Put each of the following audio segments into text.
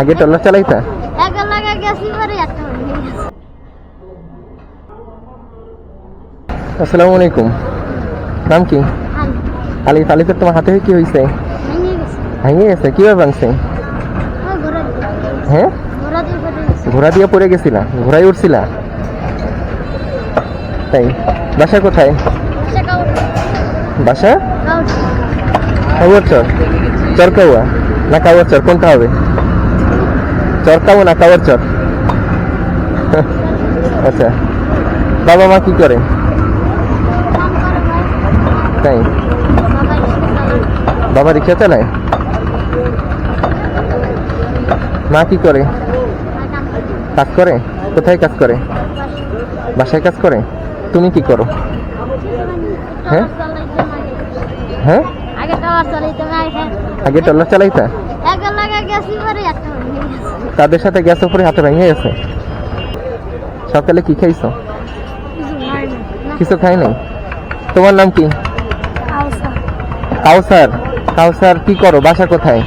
আগে ট্রলার চালাইতা? আসসালামু আলাইকুম। নাম কি? আলু। আলি তালিফের তোমার হাতে কি হয়েছে ভেঙে গেছে। কীভাবে ভাঙছে? হ্যাঁ? ঘোড়া দিয়ে পড়ে গেছিলা? ঘোড়ায় উঠছিলা তাই? বাসা কোথায়? বাসা কাউয়ার চর চরকাউয়া। না কাউয়ার চর কোনটা হবে? চরকাউয়া না কাউয়ার চর। আচ্ছা বাবা মা কি করে? তাই? বাবা রিক্সা চালায়? মা কি করে? কাজ করে? কোথায় কাজ করে? বাসায় কাজ করে? তুমি কি করো? হ্যাঁ? হ্যাঁ? আগে টাওয়ার চালাইতে? তাদের সাথে গ্যাস উপরে হাতে ভেঙে গেছে? সকালে কি খাইছো? কিছু না। খাই নাই? তোমার নাম কি? কাউসার। কাউসার? কি করো? বাসা কোথায়?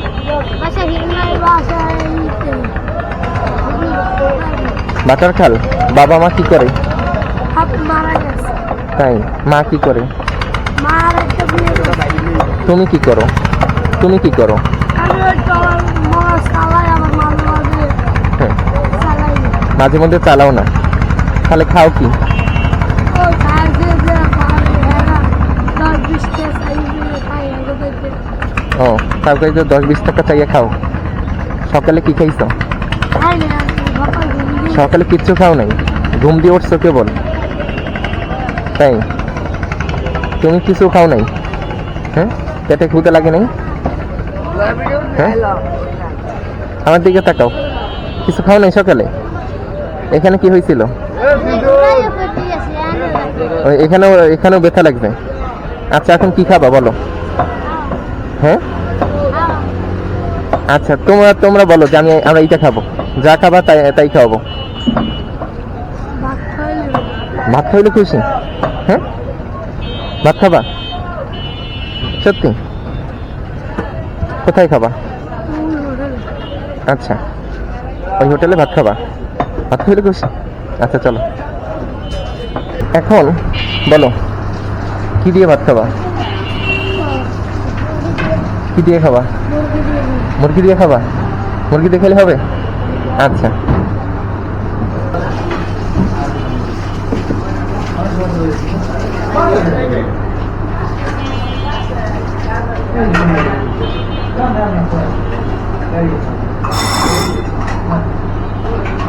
বাটার খাল? বাবা মা কি করে? তাই? মা কি করে। তুমি কি করো? তুমি কি করো? মাঝে মধ্যে চালাও না। তাহলে খাও কি? ও তারপরে যে দশ বিশ টাকা চাইয়ে খাও। সকালে কি খাইছো? সকালে কিচ্ছু খাও নাই? ঘুম দিয়ে উঠছো কেবল তাই? তুমি কিছু খাও নাই? হ্যাঁ? পেটে খুঁতে লাগে নাই? হ্যাঁ? আমার দিকে তাকাও। কিছু খাও নাই সকালে? এখানে কি হয়েছিল? এখানেও এখানেও ব্যথা লাগবে। আচ্ছা এখন কি খাবা বলো? হ্যাঁ? আচ্ছা তোমরা তোমরা বলো যে আমি, আমরা এইটা খাব। যা খাবা তাই তাই খাওয়াবো। ভাত খাইলে খুশি? হ্যাঁ? ভাত খাবা? সত্যি? কোথায় খাবা? আচ্ছা। ওই হোটেলে ভাত খাবা? ভাত খাইলে খুশি? আচ্ছা চলো। এখন বলো, কি দিয়ে ভাত খাবা? কি দিয়ে খাবা? মুরগি দিয়ে খাবা? মুরগি দিয়ে খেলে হবে? আচ্ছা।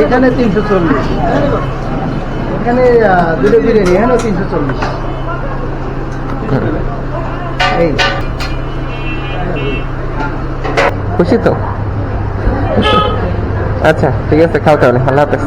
এখানে তিনশো চল্লিশ। এখানে দুটো বিরিয়ানি, এখানেও তিনশো চল্লিশ। এই। খুশি তো? আচ্ছা ঠিক আছে, খাও তাহলে, আল্লাহ হাফেজ।